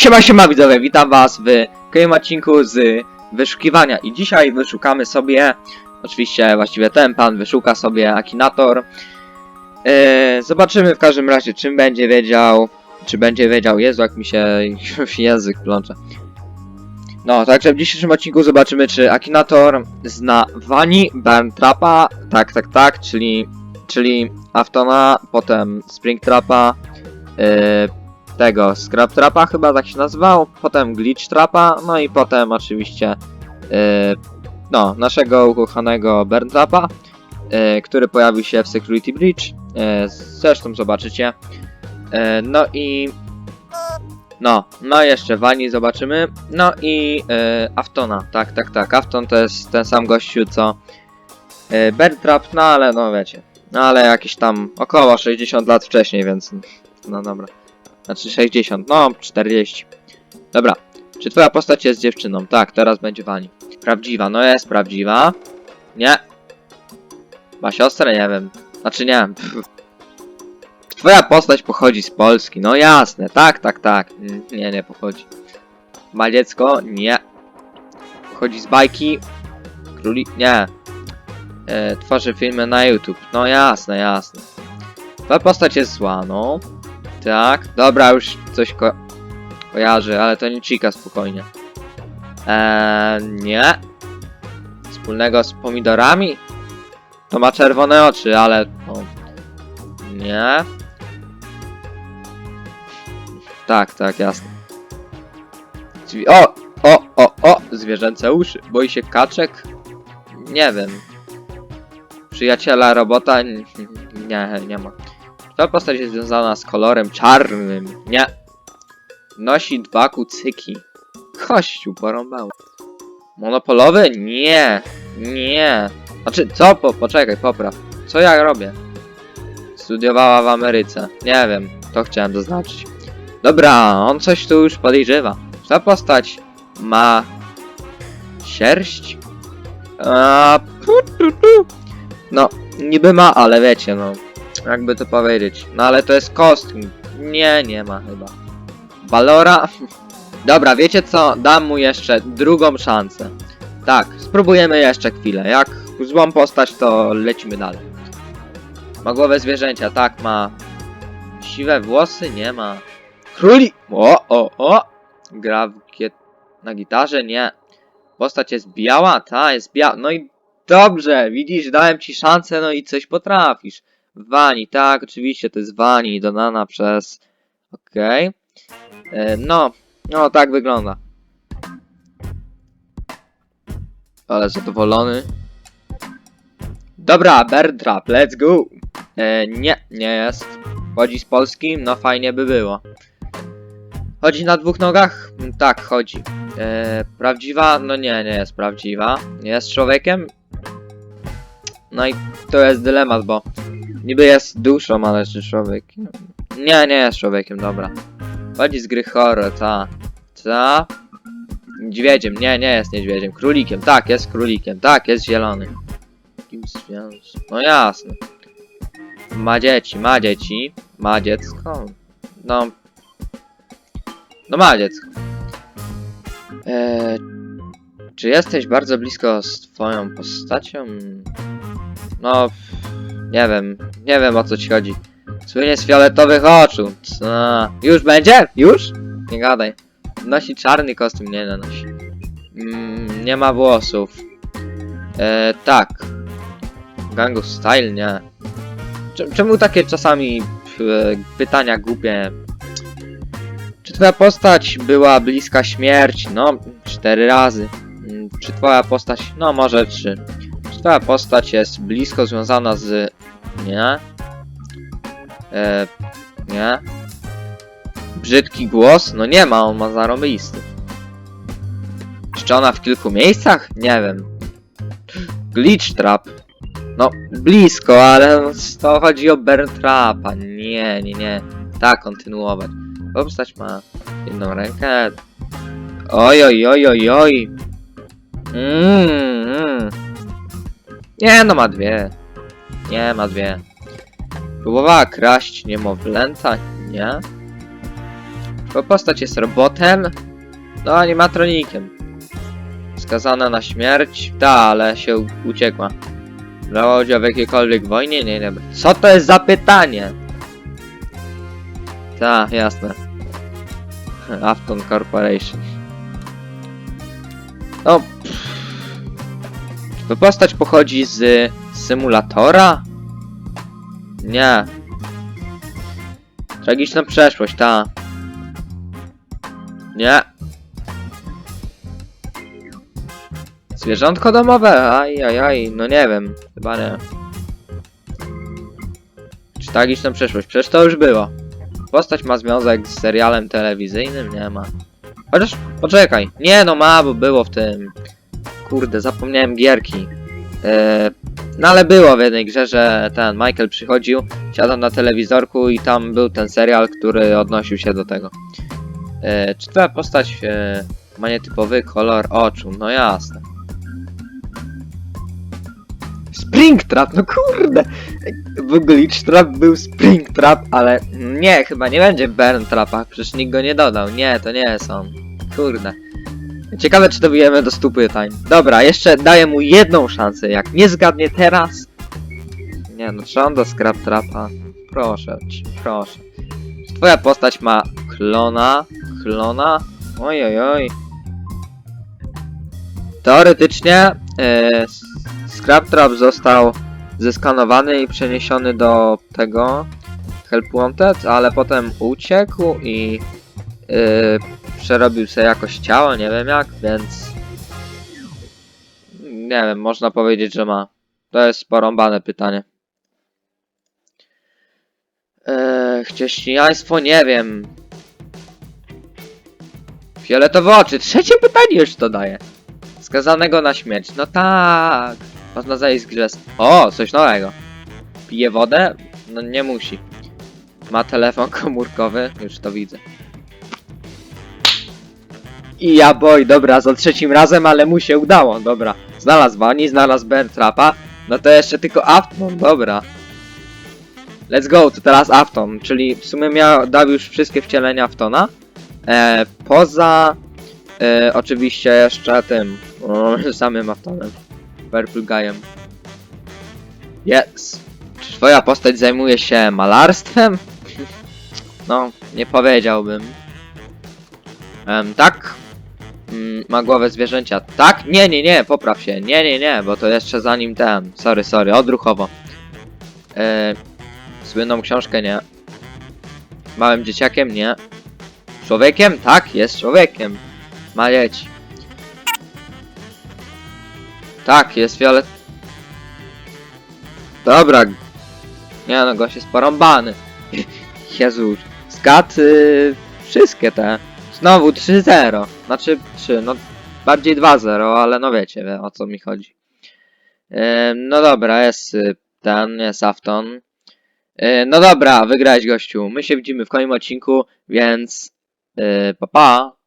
Siema, siema widzowie, witam was w kolejnym odcinku z wyszukiwania i dzisiaj wyszukamy sobie, oczywiście właściwie ten pan wyszuka sobie Akinator. Eee, zobaczymy w każdym razie czym będzie wiedział, czy będzie wiedział, Jezu jak mi się język plącze. No, także w dzisiejszym odcinku zobaczymy czy Akinator zna Wani, Burntrapa, tak, tak, tak, czyli, czyli Aftona, potem Springtrapa, eee, tego Scrap Trapa chyba tak się nazywał, potem Glitch Trapa, no i potem oczywiście yy, no, naszego ukochanego Burn Trapa, yy, który pojawił się w Security Breach, yy, zresztą zobaczycie. Yy, no i no, no jeszcze Wani zobaczymy, no i yy, Aftona, tak, tak, tak, Afton to jest ten sam gościu co yy, Burn Trap, no ale no wiecie, no ale jakieś tam około 60 lat wcześniej, więc no dobra. Znaczy 60, no 40. Dobra. Czy twoja postać jest dziewczyną? Tak, teraz będzie Wani. Prawdziwa, no jest prawdziwa. Nie. Ma siostrę? Nie wiem. Znaczy nie. Pff. Twoja postać pochodzi z Polski. No jasne, tak, tak, tak. Nie, nie pochodzi. Ma dziecko? Nie. Pochodzi z bajki? Króli? Nie. E, tworzy filmy na YouTube. No jasne, jasne. Twoja postać jest zła, no. Tak, dobra, już coś ko kojarzy, ale to nie Chica, spokojnie. Eee, nie. Wspólnego z pomidorami? To ma czerwone oczy, ale... No, nie. Tak, tak, jasne. Drzwi- O! O, o, o! Zwierzęce uszy. Boi się kaczek? Nie wiem. Przyjaciela robota? Nie, nie ma. Ta postać jest związana z kolorem czarnym. Nie. Nosi dwa kucyki. Kościół porąbał. Monopolowy? Nie. Nie. Znaczy, co? Po, poczekaj, popraw. Co ja robię? Studiowała w Ameryce. Nie wiem, to chciałem zaznaczyć. Dobra, on coś tu już podejrzewa. Ta postać ma sierść? A, pu, tu, tu. No, niby ma, ale wiecie, no. Jakby to powiedzieć. No ale to jest kostium. Nie, nie ma chyba. Balora? Dobra, wiecie co? Dam mu jeszcze drugą szansę. Tak, spróbujemy jeszcze chwilę. Jak złą postać, to lecimy dalej. Ma głowę zwierzęcia, tak, ma. Siwe włosy? Nie ma. Króli! O, o, o! Gra w giet... na gitarze? Nie. Postać jest biała? Ta, jest biała. No i dobrze, widzisz, dałem ci szansę, no i coś potrafisz. Wani, tak, oczywiście to jest Wani, dodana przez... Okej. E, No, no tak wygląda. Ale zadowolony. Dobra, Bertrap, let's go! E, nie, nie jest. Chodzi z Polski? No fajnie by było. Chodzi na dwóch nogach? Tak, chodzi. E, prawdziwa? No nie, nie jest prawdziwa. Jest człowiekiem? No i to jest dylemat, bo Niby jest duszą, ale czy człowiekiem? Nie, nie jest człowiekiem, dobra. Chodzi z gry horror, ta. Ta. Niedźwiedziem, nie, nie jest niedźwiedziem. Królikiem, tak, jest królikiem, tak, jest zielony. Kim. No jasne. Ma dzieci, ma dzieci. Ma dziecko. No. No ma dziecko. Eee, czy jesteś bardzo blisko z twoją postacią? No, nie wiem, nie wiem o co ci chodzi. Słynie z fioletowych oczu. Co? Już będzie? Już? Nie gadaj. Nosi czarny kostium, nie no nosi. Mm, nie ma włosów. E, tak. Gangu Style, nie. Cze- Czemu takie czasami e, pytania głupie? Czy twoja postać była bliska śmierci? No, cztery razy. Mm, Czy twoja postać... No, może trzy. Twoja postać jest blisko związana z... Nie? E, nie? Brzydki głos? No nie ma, on ma zarobisty. Czy ona w kilku miejscach? Nie wiem. Glitch Trap. No, blisko, ale to chodzi o Burn Trapa. Nie, nie, nie. Tak, kontynuować. Postać ma jedną rękę. Oj, oj, oj, oj, oj. Mm, mm. Nie, no ma dwie. Nie, ma dwie. Próbowała kraść niemowlęta? Nie. Bo postać jest robotem, no animatronikiem. Skazana na śmierć, ta, ale się uciekła. Brała udział w jakiejkolwiek wojnie? Nie, nie. Co to jest za pytanie? Ta, jasne. Afton Corporation. No. Czy postać pochodzi z symulatora? Nie. Tragiczna przeszłość, ta. Nie. Zwierzątko domowe? Aj, aj, aj, no nie wiem, chyba nie. Czy tragiczna przeszłość? Przecież to już było. Postać ma związek z serialem telewizyjnym? Nie ma. Chociaż, poczekaj. Nie no ma, bo było w tym. Kurde, zapomniałem gierki. Eee, no ale było w jednej grze, że ten Michael przychodził, siadał na telewizorku i tam był ten serial, który odnosił się do tego. Eee, czy twoja postać e, ma nietypowy kolor oczu? No jasne. Springtrap, no kurde! W Glitch Trap był Springtrap, ale nie, chyba nie będzie Burn Trapa, przecież nikt go nie dodał. Nie, to nie on. Kurde. Ciekawe, czy dobijemy do 100 pytań. Dobra, jeszcze daję mu jedną szansę. Jak nie zgadnie teraz... Nie no, czy on do Scrap Trapa? Proszę proszę. Twoja postać ma klona? Klona? Oj, oj, oj. Teoretycznie e, Scrap Trap został zeskanowany i przeniesiony do tego Help Wanted, ale potem uciekł i yy, przerobił sobie jakoś ciało, nie wiem jak, więc nie wiem, można powiedzieć, że ma. To jest porąbane pytanie. Eee, chrześcijaństwo, nie wiem. Fioletowe oczy, trzecie pytanie już to daje. Skazanego na śmierć, no tak. Można zajść z grze. O, coś nowego. Pije wodę? No nie musi. Ma telefon komórkowy? Już to widzę. I ja boj, dobra, za trzecim razem, ale mu się udało, dobra. Znalazł Bunny, znalazł Bertrapa. No to jeszcze tylko Afton, dobra. Let's go, to teraz Afton, czyli w sumie miał, dał już wszystkie wcielenia Aftona. E, poza e, oczywiście jeszcze tym, o, samym Aftonem. Purple Guyem. Yes. Czy twoja postać zajmuje się malarstwem? No, nie powiedziałbym. Em, tak? Mm, ma głowę zwierzęcia. Tak? Nie, nie, nie, popraw się. Nie, nie, nie, bo to jeszcze zanim ten. Sorry, sorry, odruchowo. E, słynną książkę nie. Małym dzieciakiem nie. Człowiekiem? Tak, jest człowiekiem. Ma dzieci. Tak, jest fiolet. Dobra. Nie no, gość jest porąbany. Jezu, skat y, wszystkie te. Znowu 3-0. Znaczy 3, no bardziej 2-0, ale no wiecie wie, o co mi chodzi. Ym, no dobra, jest y, ten, jest Afton. Y, no dobra, wygrałeś gościu. My się widzimy w kolejnym odcinku, więc yy, pa pa.